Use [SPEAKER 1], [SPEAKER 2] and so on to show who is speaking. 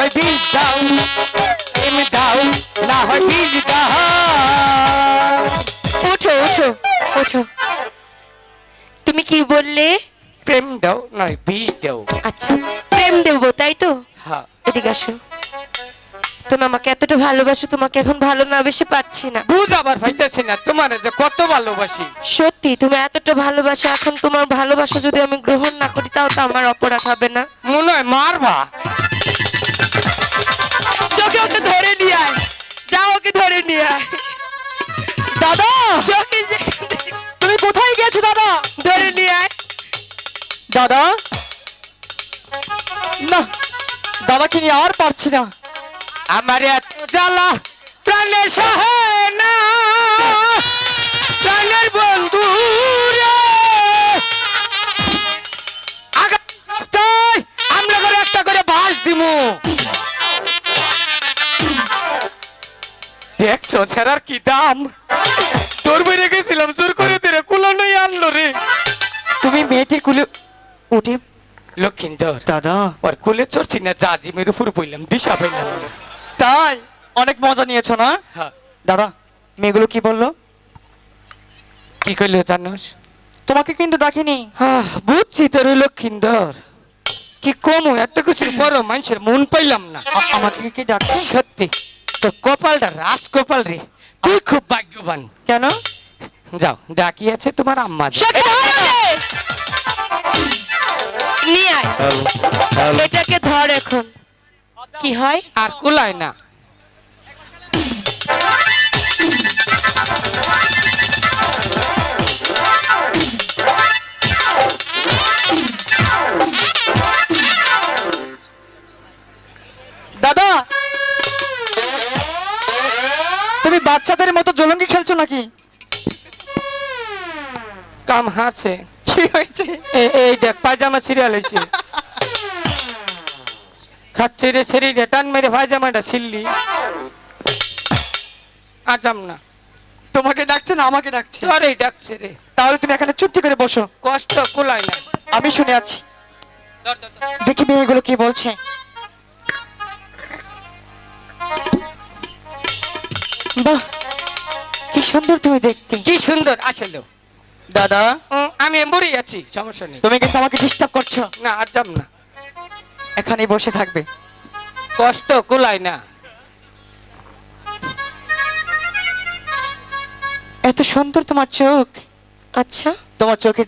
[SPEAKER 1] হয় বীজ দাও প্রেম দাও না হয় বীজ দাও।
[SPEAKER 2] ওঠো ওঠো ওঠো। তুমি কি বললে?
[SPEAKER 1] প্রেম দাও নয় বীজ দাও।
[SPEAKER 2] আচ্ছা প্রেম দেবো তাই তো?
[SPEAKER 1] হ্যাঁ।
[SPEAKER 2] এদিকে আসো। তুমি আমাকে এতটা ভালোবাসো তোমাকে এখন ভালো না বেশি পাচ্ছি না।
[SPEAKER 1] বুঝ আবার পাইতেছি না তোমার যে কত ভালোবাসি।
[SPEAKER 2] সত্যি তুমি এতটা ভালোবাসো এখন তোমার ভালোবাসা যদি আমি গ্রহণ না করি তাও তো আমার অপরাধ হবে না।
[SPEAKER 1] মনে হয় মারবা।
[SPEAKER 2] নিয়ে। আয়
[SPEAKER 3] দাদা!
[SPEAKER 2] যে
[SPEAKER 3] তুমি কোথায় গেছো, দাদা?
[SPEAKER 2] ধরে নিয়ে
[SPEAKER 3] দাদা? না, দাদাকে নিয়ে আর পারছি না।
[SPEAKER 1] আমার এত জ্বালা, প্রাণের সহে না প্রাণের দেখছ সেরার কি দাম? তোর বেড়ে গেছিলাম জোর করে তেরে কুলানোই আনলো রে।
[SPEAKER 3] তুমি মেয়েটির কুলে উঠে।
[SPEAKER 1] লক্ষিন্দর
[SPEAKER 3] দাদা।
[SPEAKER 1] ওর কুলে চড়ছি না জাজিমের উপর বললাম দিশা পাইলাম।
[SPEAKER 3] তাই? অনেক মজা নিয়েছো না?
[SPEAKER 1] হ্যাঁ।
[SPEAKER 3] দাদা মেয়েগুলো কি বলল?
[SPEAKER 1] কি করল জানোস?
[SPEAKER 3] তোমাকে কিন্তু ডাকিনি।
[SPEAKER 1] বুঝছি তোর লক্ষিন্দর। কি কম এত কিছু বড় মানুষের মন পাইলাম না।
[SPEAKER 3] আমাকে কি ডাকছে?
[SPEAKER 1] সত্যি। তোর কপালটা রাজ কপাল রে। তুই খুব ভাগ্যবান।
[SPEAKER 3] কেন?
[SPEAKER 1] যাও ডাকি আছে তোমার আম্মা।
[SPEAKER 2] নিয়ে আয়। এটাকে ধর এখন। কি হয়?
[SPEAKER 1] আর কুলায় না।
[SPEAKER 3] তুমি বাচ্চাদের মতো জলঙ্গি খেলছো নাকি?
[SPEAKER 1] কাম হারছে।
[SPEAKER 3] কি হয়েছে?
[SPEAKER 1] এই দেখ পায়জামা সিরিয়াল হয়েছে খাচ্ছে রে শরীরে টান মেরে পায়জামাটা ছিললি আজাম না।
[SPEAKER 3] তোমাকে ডাকছে না আমাকে ডাকছে।
[SPEAKER 1] তোরই ডাকছে রে।
[SPEAKER 3] তাহলে তুমি এখানে চুপটি করে বসো।
[SPEAKER 1] কষ্ট কুলায় না।
[SPEAKER 3] আমি শুনে আছি। দেখি মেয়েগুলো কি বলছে। বাহ কি সুন্দর তুমি দেখতে।
[SPEAKER 1] কি সুন্দর আসলে।
[SPEAKER 3] দাদা
[SPEAKER 1] আমি মরে আছি সমস্যা নেই।
[SPEAKER 3] তুমি কিন্তু আমাকে ডিস্টার্ব করছ।
[SPEAKER 1] না আর যাব না।
[SPEAKER 3] এখানেই বসে থাকবে।
[SPEAKER 1] কষ্ট কুলায় না।
[SPEAKER 3] এত সুন্দর তোমার চোখ।
[SPEAKER 2] আচ্ছা।
[SPEAKER 3] তোমার চোখে